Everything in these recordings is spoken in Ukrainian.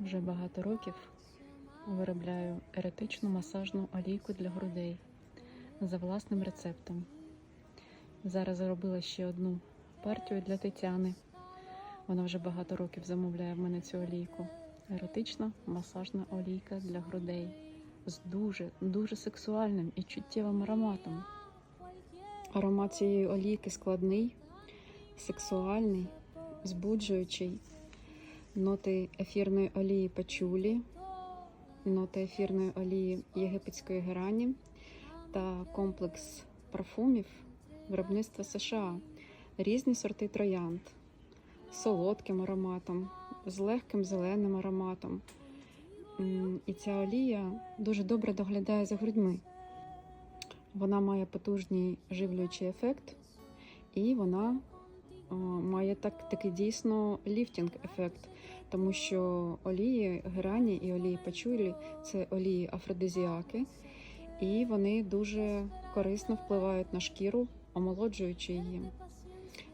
Вже багато років виробляю еретичну масажну олійку для грудей за власним рецептом. Зараз зробила ще одну партію для Тетяни. Вона вже багато років замовляє в мене цю олійку. Еротична масажна олійка для грудей з дуже дуже сексуальним і чуттєвим ароматом. Аромат цієї олійки складний, сексуальний, збуджуючий. Ноти ефірної олії пачулі, ноти ефірної олії єгипетської герані та комплекс парфумів виробництва США, різні сорти троянд з солодким ароматом, з легким зеленим ароматом. І ця олія дуже добре доглядає за грудьми. Вона має потужний живлюючий ефект, і вона має так, такий дійсно ліфтінг ефект, тому що олії герані і олії пачулі це олії афродизіаки, і вони дуже корисно впливають на шкіру, омолоджуючи її.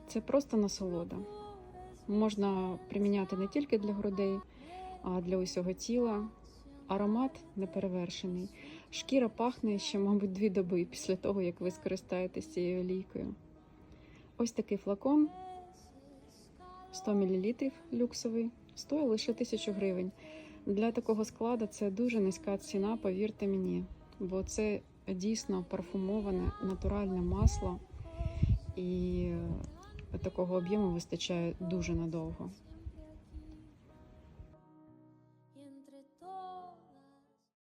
Це просто насолода. Можна приміняти не тільки для грудей, а для усього тіла. Аромат неперевершений. Шкіра пахне ще, мабуть, дві доби після того, як ви скористаєтесь цією олійкою. Ось такий флакон 100 мл люксовий, стоїть лише 1000 гривень. Для такого складу це дуже низька ціна, повірте мені, бо це дійсно парфумоване натуральне масло, і е, такого об'єму вистачає дуже надовго.